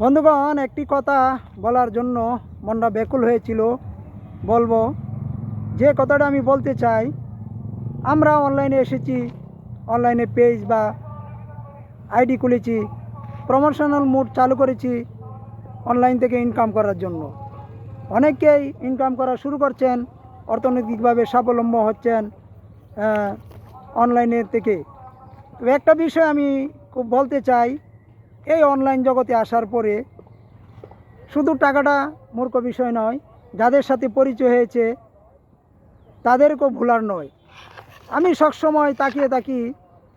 বন্ধুগণ, একটি কথা বলার জন্য মনটা ব্যাকুল হয়েছিল। বলব, যে কথাটা আমি বলতে চাই, আমরা অনলাইনে এসেছি, অনলাইনে পেজ বা আইডি খুলেছি, প্রমোশনাল মুড চালু করেছি অনলাইন থেকে ইনকাম করার জন্য। অনেকেই ইনকাম করা শুরু করছেন, অর্থনৈতিকভাবে স্বাবলম্ব হচ্ছেন অনলাইনের থেকে। তো একটা বিষয় আমি খুব বলতে চাই এই অনলাইন জগতে আসার পরে শুধু টাকাটা মূর্খ বিষয় নয়, যাদের সাথে পরিচয় হয়েছে তাদেরকেও ভুলার নয়। আমি সবসময় তাকিয়ে থাকি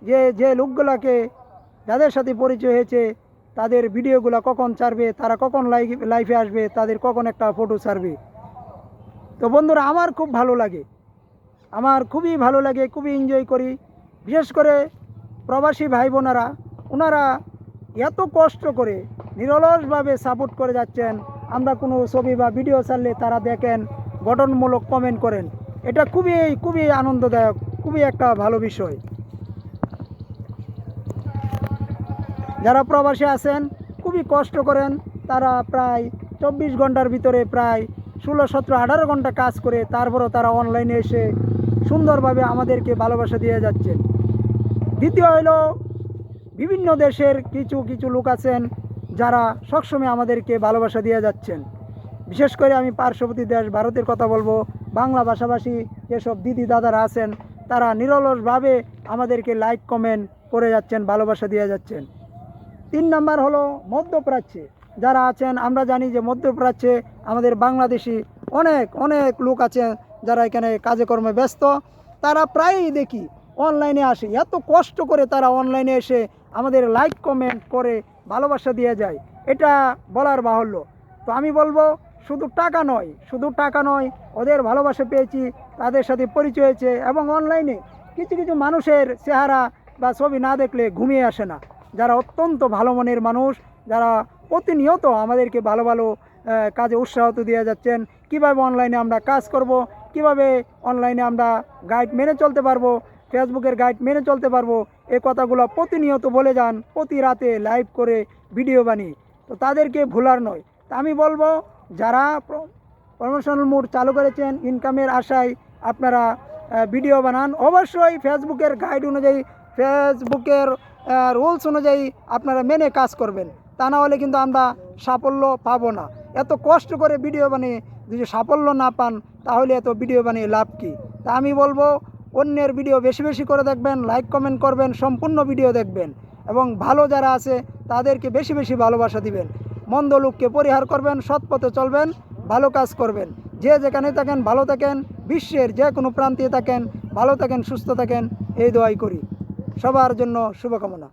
যে যে লোকগুলাকে যাদের সাথে পরিচয় হয়েছে, তাদের ভিডিওগুলো কখন ছাড়বে, তারা কখন লাইভ লাইফে আসবে, তাদের কখন একটা ফটো ছাড়বে। তো বন্ধুরা, আমার খুব ভালো লাগে। আমার খুবই ভালো লাগে, খুবই এনজয় করি। বিশেষ করে প্রবাসী ভাই বোনেরা ওনারা এত কষ্ট করে নিরলসভাবে সাপোর্ট করে যাচ্ছেন। আমরা কোনো ছবি বা ভিডিও ছাড়লে তারা দেখেন, গঠনমূলক কমেন্ট করেন। এটা খুবই খুবই আনন্দদায়ক, খুবই একটা ভালো বিষয়। যারা প্রবাসী আছেন, খুবই কষ্ট করেন। তারা প্রায় চব্বিশ ঘণ্টার ভিতরে প্রায় ষোলো, সতেরো, আঠারো ঘণ্টা কাজ করে তারপরও তারা অনলাইনে এসে সুন্দরভাবে আমাদেরকে ভালোবাসা দিয়ে যাচ্ছেন। দ্বিতীয় হলো বিভিন্ন দেশের কিছু কিছু লোক আছেন যারা সবসময় আমাদেরকে ভালোবাসা দিয়ে যাচ্ছেন। বিশেষ করে আমি পার্শ্ববর্তী দেশ ভারতের কথা বলব, বাংলা ভাষাভাষী যেসব দিদি দাদারা আছেন, তারা নিরলসভাবে আমাদেরকে লাইক কমেন্ট করে যাচ্ছেন, ভালোবাসা দিয়ে যাচ্ছেন। তিন নাম্বার হলো মধ্যপ্রাচ্যে। যারা আছেন, আমরা জানি যে মধ্যপ্রাচ্যে আমাদের বাংলাদেশি অনেক অনেক লোক আছেন যারা এখানে কাজে কর্মে ব্যস্ত। তারা প্রায়ই দেখি অনলাইনে আসে। এত কষ্ট করে তারা অনলাইনে এসে আমাদের লাইক, কমেন্ট করে ভালোবাসা দিয়ে যায়। এটা বলার বাহুল্য। তো আমি বলব, শুধু টাকা নয়, শুধু টাকা নয়, ওদের ভালোবাসা পেয়েছি, তাদের সাথে পরিচয় হয়েছে এবং অনলাইনে কিছু কিছু মানুষের চেহারা বা ছবি না দেখলে ঘুমিয়ে আসে না। যারা অত্যন্ত ভালো মনের মানুষ, যারা প্রতিনিয়ত আমাদেরকে ভালো ভালো কাজে উৎসাহ দিয়ে যাচ্ছেন, কীভাবে অনলাইনে আমরা কাজ করব, কীভাবে অনলাইনে আমরা গাইড মেনে চলতে পারব ফেসবুকের গাইড মেনে চলতে পারব। এই কথাগুলো প্রতিনিয়ত বলে যান, প্রতি রাতে লাইভ করে ভিডিও বানিয়ে। তো তাদেরকে ভুলার নয়। তা আমি বলব, যারা প্রমোশনাল মুড চালু করেছেন ইনকামের আশায় আপনারা ভিডিও বানান, অবশ্যই ফেসবুকের গাইড অনুযায়ী, ফেসবুকের রুলস অনুযায়ী আপনারা মেনে কাজ করবেন। তা না হলে কিন্তু আমরা সাফল্য পাবো না। এত কষ্ট করে ভিডিও বানিয়ে যদি সাফল্য না পান, তাহলে এত ভিডিও বানিয়ে লাভ কী? তা আমি বলব অন্যের ভিডিও বেশি বেশি করে দেখবেন লাইক কমেন্ট করবেন, সম্পূর্ণ ভিডিও দেখবেন। এবং ভালো যারা আছে, তাদেরকে বেশি বেশি ভালোবাসা দিবেন। মন্দ লোককে পরিহার করবেন, সৎ পথে চলবেন, ভালো কাজ করবেন। যে যেখানে থাকেন, ভালো থাকেন, বিশ্বের যে কোনো প্রান্তে থাকেন, ভালো থাকেন, সুস্থ থাকেন, এই দোয়াই করি। সবার জন্য শুভকামনা।